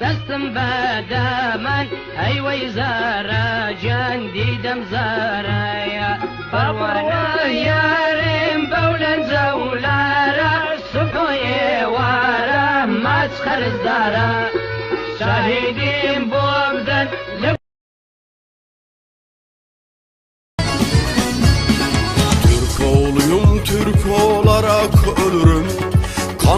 دستم بدمن ای وی زارا جان دیدم زارا یا پروانه یارم بولن زولارا سبوی وارا مسخر زارا شاهدیم بوبدن لب Türk oğluyum Türk olarak ölürüm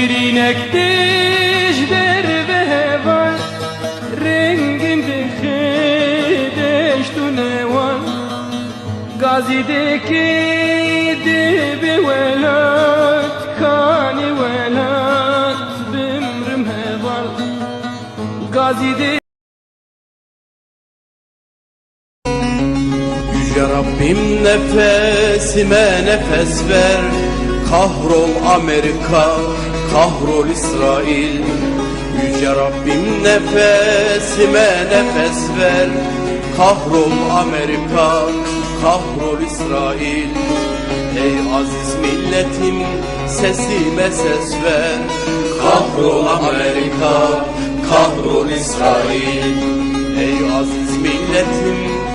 Girinek dişdir heval Renginde hedeş dunevan Gazideki dibi velat Kani velat Bimrim heval Gazide Yüce Rabbim nefesime nefes ver Kahrol Amerika, kahrol İsrail Yüce Rabbim nefesime nefes ver Kahrol Amerika, kahrol İsrail Ey aziz milletim sesime ses ver Kahrol Amerika, kahrol İsrail Ey aziz milletim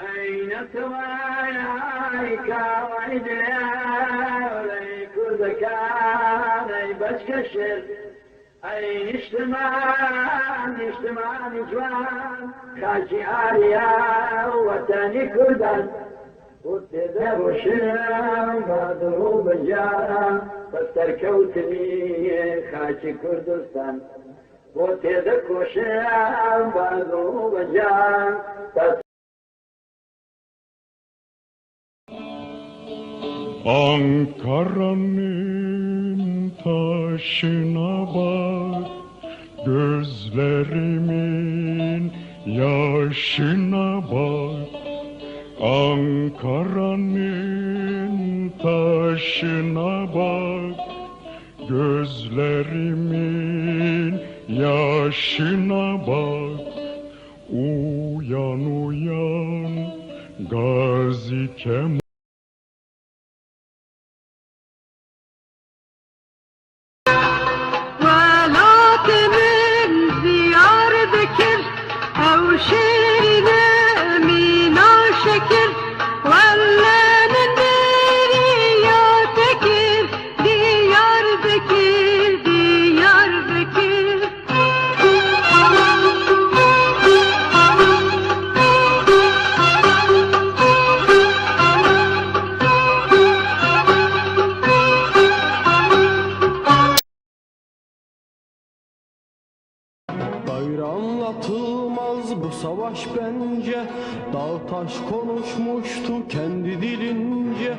أين توانايك وعدنا وليك ذكان أي بشكشر أين اجتماع اجتماع نجوان خاشي آريا وطني كردان وتذهب شنم بعده بجارة بستر كوتني خاشي كردستان وتذكر شنم بعده بجارة Ankara'nın taşına bak Gözlerimin yaşına bak. Ankara'nın taşına bak Gözlerimin yaşına bak. Uyan uyan Gazi Kemal Bayramlatılmaz bu savaş bence. Dağ taş konuşmuştu kendi dilince.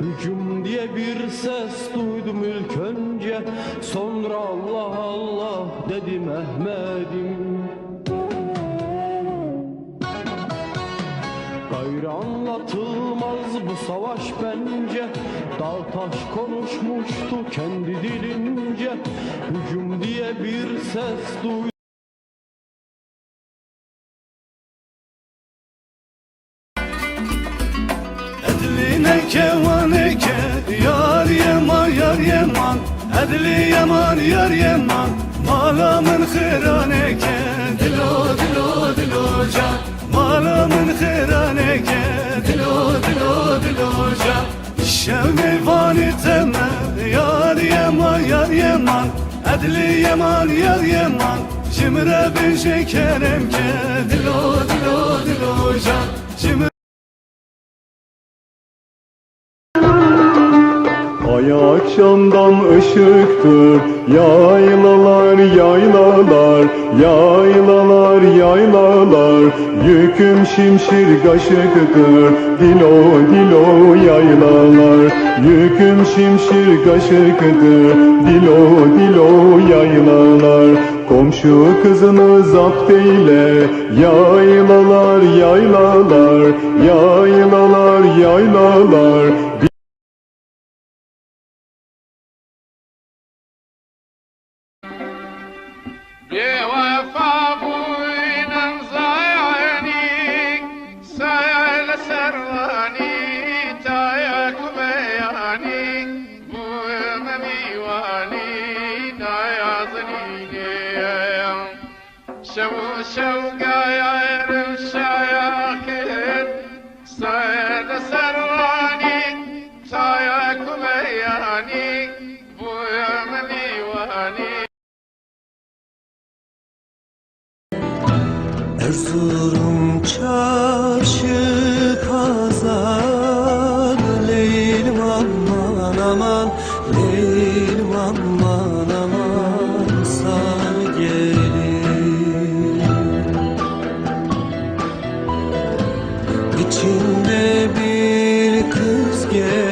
Hücum diye bir ses duydum ilk önce. Sonra Allah Allah dedi Mehmet'im. Gayrı anlatılmaz bu savaş bence. Dağ taş konuşmuştu kendi dilince. Hücum diye bir ses duydum Edline kevaneke yar yaman yar yaman Edli yaman yar yaman Malamın khıraneke Dilo dilo dilo can Malamın khıraneke Dilo dilo dilo can Şevni vani teme Yar yaman yar yaman Edli yaman yar yaman Cimre bin şekerem ke. Dilo dilo dilo can Cimre Ay akşamdan ışıktır Yaylalar yaylalar Yaylalar yaylalar. Yüküm şimşir kaşıktır Dilo dilo yaylalar. Yüküm şimşir kaşıktır Dilo dilo yaylalar. Komşu kızını zapt eyle Yaylalar yaylalar. Yaylalar yaylalar Önümde bir kız gel.